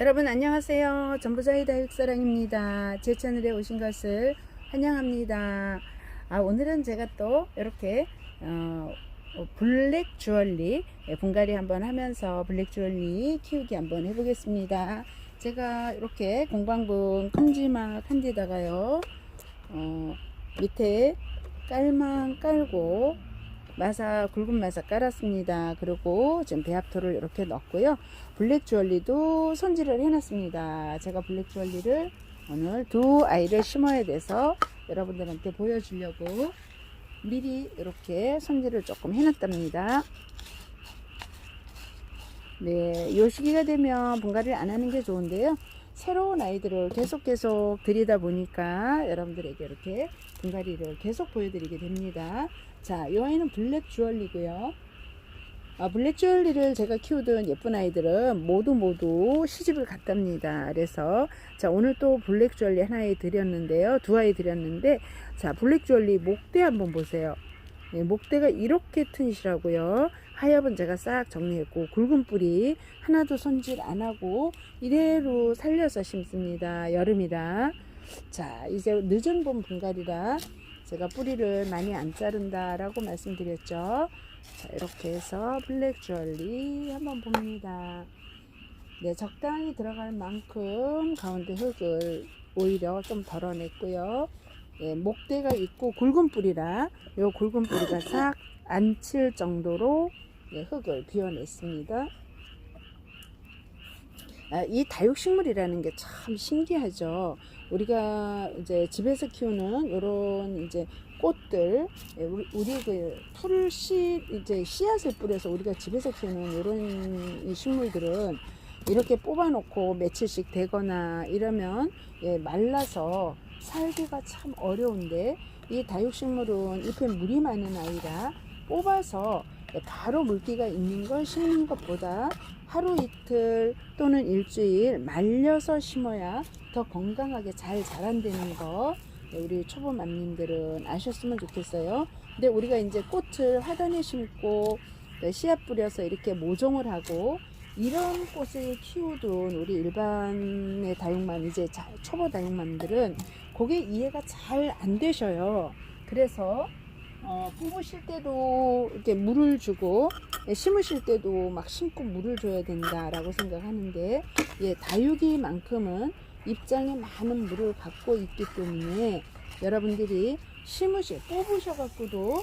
여러분 안녕하세요. 전부자의 다육사랑입니다. 제 채널에 오신 것을 환영합니다. 아, 오늘은 제가 또 이렇게 어, 어, 블랙 주얼리 예, 분갈이 한번 하면서 블랙 주얼리 키우기 한번 해보겠습니다. 제가 이렇게 공방분 큼지막 한 데다가요 어, 밑에 깔망 깔고 마사 굵은 마사 깔았습니다. 그리고 지금 배합토를 이렇게 넣었고요. 블랙 주얼리도 손질을 해놨습니다. 제가 블랙 주얼리를 오늘 두 아이를 심어야 돼서 여러분들한테 보여주려고 미리 이렇게 손질을 조금 해놨답니다. 네, 요 시기가 되면 분갈이를 안 하는 게 좋은데요. 새로운 아이들을 계속 계속 들이다 보니까 여러분들에게 이렇게 분갈이를 계속 보여드리게 됩니다. 자, 이 아이는 블랙 주얼리고요. 아, 블랙 주얼리를 제가 키우던 예쁜 아이들은 모두 모두 시집을 갔답니다. 그래서 자 오늘 또 블랙 주얼리 하나에 드렸는데요. 두 아이 드렸는데 자 블랙 주얼리 목대 한번 보세요. 네, 목대가 이렇게 튼실하고요. 하엽은 제가 싹 정리했고 굵은 뿌리 하나도 손질 안 하고 이대로 살려서 심습니다. 여름이라 자 이제 늦은 봄 분갈이라 제가 뿌리를 많이 안 자른다 라고 말씀드렸죠. 자, 이렇게 해서 블랙 주얼리 한번 봅니다. 네, 적당히 들어갈 만큼 가운데 흙을 오히려 좀 덜어냈고요. 예, 목대가 있고 굵은 뿌리라 요 굵은 뿌리가 싹 안 칠 정도로 예, 흙을 비워냈습니다. 아, 이 다육식물이라는 게 참 신기하죠. 우리가 이제 집에서 키우는 이런 이제 꽃들, 예, 우리, 우리 그 풀씨 이제 씨앗을 뿌려서 우리가 집에서 키우는 이런 식물들은 이렇게 뽑아놓고 며칠씩 되거나 이러면 예, 말라서 살기가 참 어려운데 이 다육식물은 잎에 물이 많은 아이라 뽑아서 예, 바로 물기가 있는 걸 심는 것보다 하루 이틀 또는 일주일 말려서 심어야 더 건강하게 잘 자란다는 거 네, 우리 초보 맘님들은 아셨으면 좋겠어요. 근데 우리가 이제 꽃을 화단에 심고 네, 씨앗 뿌려서 이렇게 모종을 하고 이런 꽃을 키우던 우리 일반의 다육맘 이제 자- 초보 다육맘들은 그게 이해가 잘 안 되셔요. 그래서 어, 뽑으실 때도 이렇게 물을 주고 예, 심으실 때도 막 심고 물을 줘야 된다라고 생각하는데 예, 다육이만큼은 입장에 많은 물을 갖고 있기 때문에 여러분들이 심으시 뽑으셔 갖고도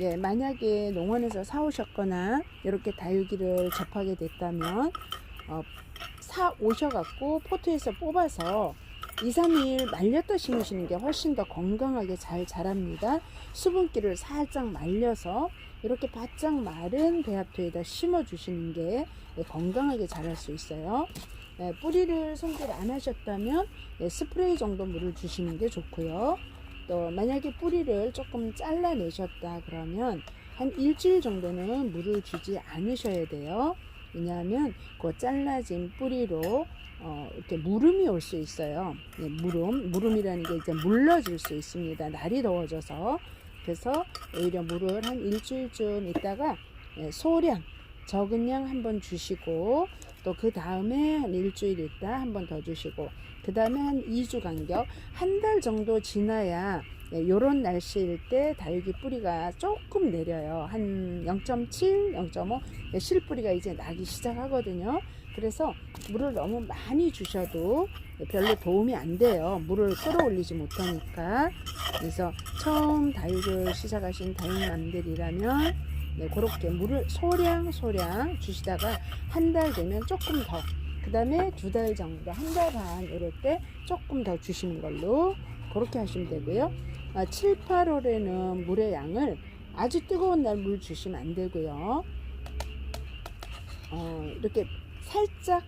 예, 만약에 농원에서 사오셨거나 이렇게 다육이를 접하게 됐다면 어, 사 오셔갖고 포트에서 뽑아서 2, 3일 말렸다 심으시는 게 훨씬 더 건강하게 잘 자랍니다. 수분기를 살짝 말려서 이렇게 바짝 마른 배합토에다 심어 주시는 게 예, 건강하게 자랄 수 있어요. 예, 뿌리를 손질 안 하셨다면 예, 스프레이 정도 물을 주시는 게 좋고요. 또 만약에 뿌리를 조금 잘라내셨다 그러면 한 일주일 정도는 물을 주지 않으셔야 돼요. 왜냐하면 그 잘라진 뿌리로 어, 이렇게 물음이 올 수 있어요. 예, 물음, 물음이라는 게 이제 물러질 수 있습니다. 날이 더워져서 그래서 오히려 물을 한 일주일쯤 있다가 예, 소량 적은 양 한 번 주시고 또 그 다음에 한 일주일 있다 한 번 더 주시고 그 다음에 한 2주 간격 한 달 정도 지나야 예, 요런 날씨일 때 다육이 뿌리가 조금 내려요. 한 0.7, 0.5 예, 실뿌리가 이제 나기 시작하거든요. 그래서 물을 너무 많이 주셔도 별로 도움이 안 돼요. 물을 끌어올리지 못하니까. 그래서 처음 다육을 시작하신 다육남들이라면 네, 그렇게 물을 소량 소량 주시다가 한 달 되면 조금 더, 그 다음에 두 달 정도, 한 달 반 이럴 때 조금 더 주시는 걸로 그렇게 하시면 되고요. 아, 7, 8월에는 물의 양을 아주 뜨거운 날 물 주시면 안 되고요. 어, 이렇게 살짝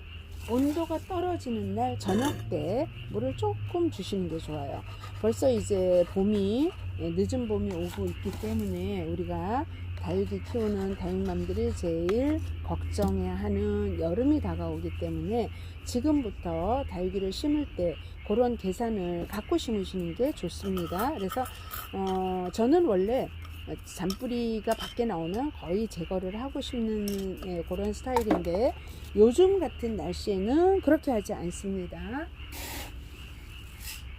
온도가 떨어지는 날 저녁 때 물을 조금 주시는 게 좋아요. 벌써 이제 봄이 예, 늦은 봄이 오고 있기 때문에 우리가 다육이 키우는 다육맘들이 제일 걱정해야 하는 여름이 다가오기 때문에 지금부터 다육이를 심을 때 그런 계산을 갖고 심으시는 게 좋습니다. 그래서 어, 저는 원래 잔뿌리가 밖에 나오면 거의 제거를 하고 싶는 예, 그런 스타일인데 요즘 같은 날씨에는 그렇게 하지 않습니다.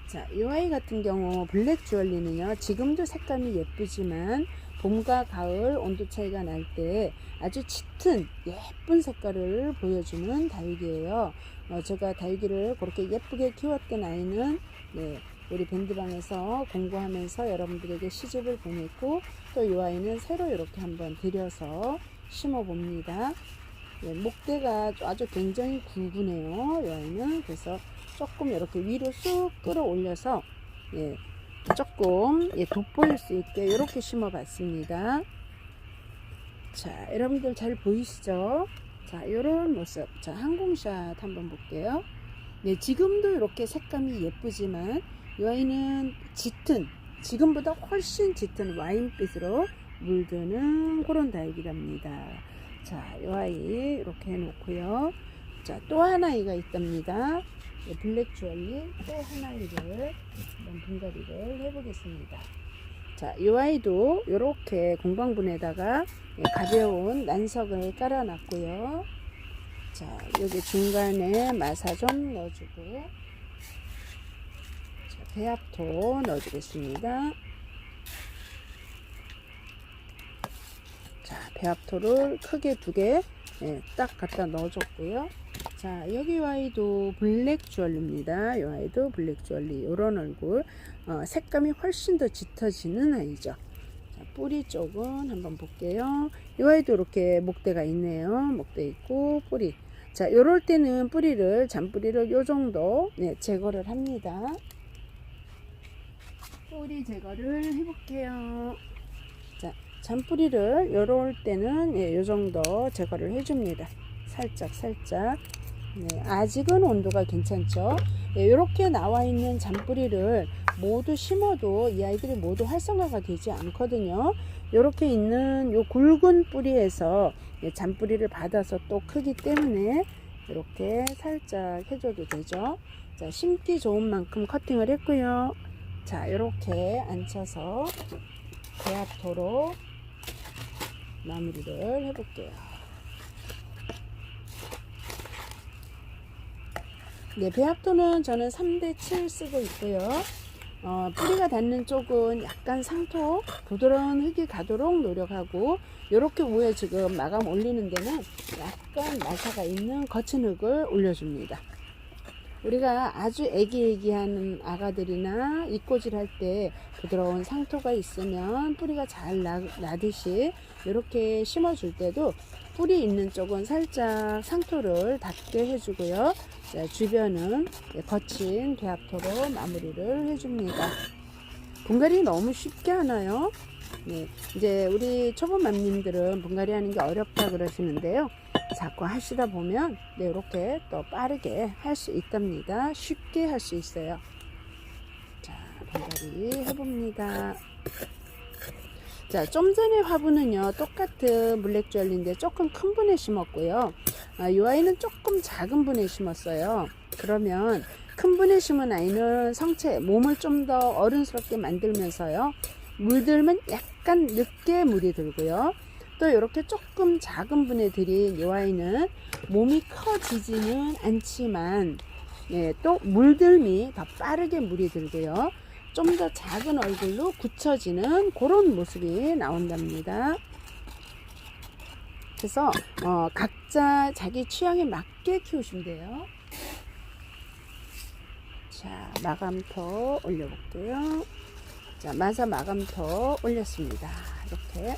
자, 이 아이 같은 경우 블랙 주얼리는요, 지금도 색감이 예쁘지만 봄과 가을 온도 차이가 날 때 아주 짙은 예쁜 색깔을 보여주는 다육이에요. 어, 제가 다육이를 그렇게 예쁘게 키웠던 아이는 네, 우리 밴드방에서 공부하면서 여러분들에게 시집을 보냈고 또 이 아이는 새로 이렇게 한번 들여서 심어 봅니다. 네, 목대가 아주 굉장히 굵으네요. 이 아이는 그래서 조금 이렇게 위로 쑥 끌어올려서 예, 조금 예, 돋보일 수 있게 이렇게 심어 봤습니다. 자, 여러분들 잘 보이시죠? 자, 이런 모습. 자, 항공샷 한번 볼게요. 네, 지금도 이렇게 색감이 예쁘지만 이 아이는 짙은 지금보다 훨씬 짙은 와인빛으로 물드는 그런 다육이랍니다. 자, 이 아이 이렇게 해놓고요. 자, 또 하나 이가 있답니다. 네, 블랙 주얼리 또 하나이를 한번 분갈이를 해보겠습니다. 자, 이 아이도 이렇게 공방분에다가 예, 가벼운 난석을 깔아놨고요. 자, 여기 중간에 마사 좀 넣어주고, 자, 배합토 넣어주겠습니다. 자, 배합토를 크게 두 개, 예, 딱 갖다 넣어줬고요. 자, 여기 아이도 블랙 주얼리입니다. 이 아이도 블랙 주얼리. 요런 얼굴. 어, 색감이 훨씬 더 짙어지는 아이죠. 자, 뿌리 쪽은 한번 볼게요. 이 아이도 이렇게 목대가 있네요. 목대 있고, 뿌리. 자, 요럴 때는 뿌리를, 잔뿌리를 요 정도, 네, 제거를 합니다. 뿌리 제거를 해볼게요. 자, 잔뿌리를 요럴 때는, 예, 요 정도 제거를 해줍니다. 살짝, 살짝. 네, 아직은 온도가 괜찮죠. 네, 이렇게 나와 있는 잔뿌리를 모두 심어도 이 아이들이 모두 활성화가 되지 않거든요. 이렇게 있는 요 굵은 뿌리에서 예, 잔뿌리를 받아서 또 크기 때문에 이렇게 살짝 해줘도 되죠. 자, 심기 좋은 만큼 커팅을 했고요. 자, 이렇게 앉혀서 배합토로 마무리를 해볼게요. 네, 배합토는 저는 3대7 쓰고 있고요. 어, 뿌리가 닿는 쪽은 약간 상토, 부드러운 흙이 가도록 노력하고, 이렇게 위에 지금 마감 올리는 데는 약간 마사가 있는 거친 흙을 올려줍니다. 우리가 아주 애기애기한 아가들이나 이꼬질 할때 부드러운 상토가 있으면 뿌리가 잘 나, 나듯이 이렇게 심어줄 때도 뿌리 있는 쪽은 살짝 상토를 닿게 해주고요. 자, 주변은 거친 배합토로 마무리를 해줍니다. 분갈이 너무 쉽게 하나요? 네, 이제 우리 초보 맘님들은 분갈이 하는 게 어렵다 그러시는데요. 자꾸 하시다 보면 네, 이렇게 또 빠르게 할 수 있답니다. 쉽게 할 수 있어요. 자, 분갈이 해봅니다. 자, 좀 전에 화분은요, 똑같은 블랙주얼리인데 조금 큰 분에 심었고요. 아, 이 아이는 조금 작은 분에 심었어요. 그러면 큰 분에 심은 아이는 성체, 몸을 좀 더 어른스럽게 만들면서요. 물들면 약간 늦게 물이 들고요. 또 이렇게 조금 작은 분에 들인 이 아이는 몸이 커지지는 않지만, 예, 또 물들미 더 빠르게 물이 들고요. 좀 더 작은 얼굴로 굳혀지는 그런 모습이 나온답니다. 그래서 어, 각자 자기 취향에 맞게 키우시면 돼요. 자, 마감토 올려볼게요. 자, 마사 마감토 올렸습니다. 이렇게.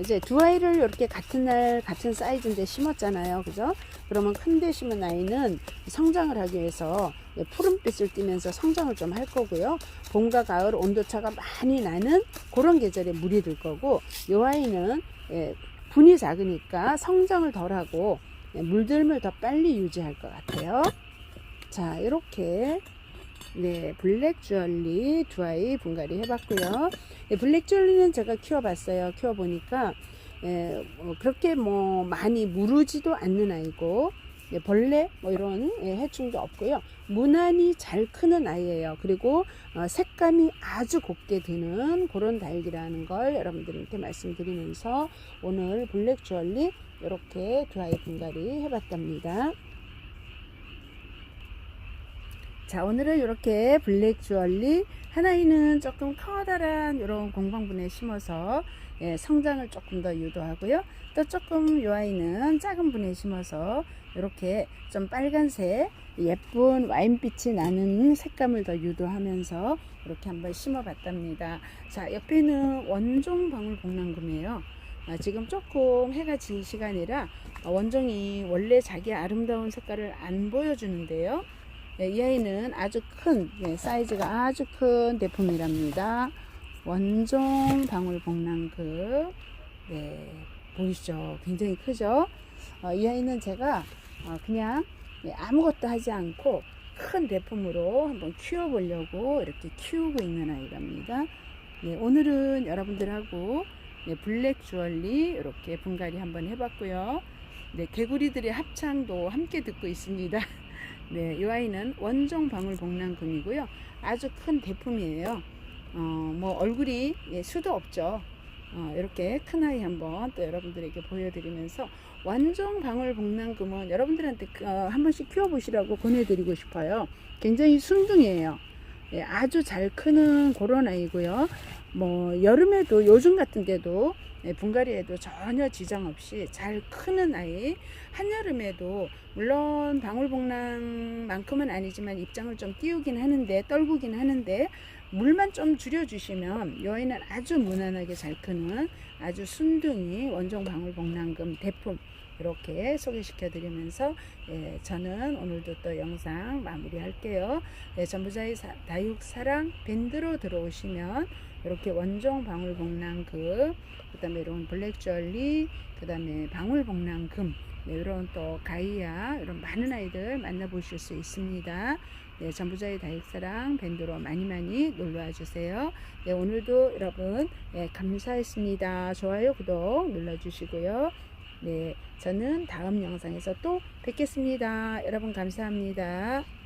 이제 두 아이를 이렇게 같은 날 같은 사이즈인데 심었잖아요. 그죠? 그러면 큰 데 심은 아이는 성장을 하기 위해서 푸른빛을 띠면서 성장을 좀 할 거고요. 봄과 가을 온도차가 많이 나는 그런 계절에 물이 들 거고, 이 아이는 예, 분이 작으니까 성장을 덜 하고 예, 물들을 더 빨리 유지할 것 같아요. 자, 이렇게 네, 블랙 주얼리 두 아이 분갈이 해봤고요. 네, 블랙 주얼리는 제가 키워봤어요. 키워보니까 예, 뭐 그렇게 뭐 많이 무르지도 않는 아이고 예, 벌레 뭐 이런 예, 해충도 없고요. 무난히 잘 크는 아이예요. 그리고 어, 색감이 아주 곱게 드는 그런 닭이라는 걸 여러분들한테 말씀드리면서 오늘 블랙 주얼리 이렇게 두 아이 분갈이 해봤답니다. 자 오늘은 이렇게 블랙 주얼리 하나이는 조금 커다란 이런 공방분에 심어서 예, 성장을 조금 더 유도하고요. 또 조금 이 아이는 작은 분에 심어서 이렇게 좀 빨간색 예쁜 와인빛이 나는 색감을 더 유도하면서 이렇게 한번 심어 봤답니다. 자 옆에는 원종 방울 복랑금이에요. 아, 지금 조금 해가 진 시간이라 어, 원종이 원래 자기 아름다운 색깔을 안 보여주는데요. 네, 이 아이는 아주 큰 네, 사이즈가 아주 큰 대품이랍니다. 원종 방울 복랑금 네, 보이시죠? 굉장히 크죠? 어, 이 아이는 제가 어, 그냥 네, 아무것도 하지 않고 큰 대품으로 한번 키워보려고 이렇게 키우고 있는 아이랍니다. 네, 오늘은 여러분들하고 네, 블랙 주얼리 이렇게 분갈이 한번 해봤고요. 네, 개구리들의 합창도 함께 듣고 있습니다. 네, 이 아이는 원종 방울 복랑금이고요. 아주 큰 대품이에요. 어, 뭐 얼굴이 예, 수도 없죠. 어, 이렇게 큰 아이 한번 또 여러분들에게 보여드리면서 완종 방울 복랑금은 여러분들한테 그, 어, 한 번씩 키워보시라고 보내드리고 싶어요. 굉장히 순둥이에요. 예, 아주 잘 크는 그런 아이고요. 뭐 여름에도 요즘 같은 데도 예, 분갈이에도 전혀 지장 없이 잘 크는 아이 한여름에도 물론 방울복랑만큼은 아니지만 입장을 좀 띄우긴 하는데 떨구긴 하는데 물만 좀 줄여주시면 이 아이는 아주 무난하게 잘 크는 아주 순둥이 원종 방울 복랑금 대품 이렇게 소개시켜 드리면서 예, 저는 오늘도 또 영상 마무리 할게요. 예, 전부자의 사, 다육사랑 밴드로 들어오시면 이렇게 원종 방울 복랑금 그 다음에 이런 블랙절리 그 다음에 방울 복랑금 네, 이런 또 가이아 이런 많은 아이들 만나보실 수 있습니다. 네, 전부자의 다육사랑 밴드로 많이 많이 놀러와 주세요. 네, 오늘도 여러분 네, 감사했습니다. 좋아요, 구독 눌러주시고요. 네, 저는 다음 영상에서 또 뵙겠습니다. 여러분 감사합니다.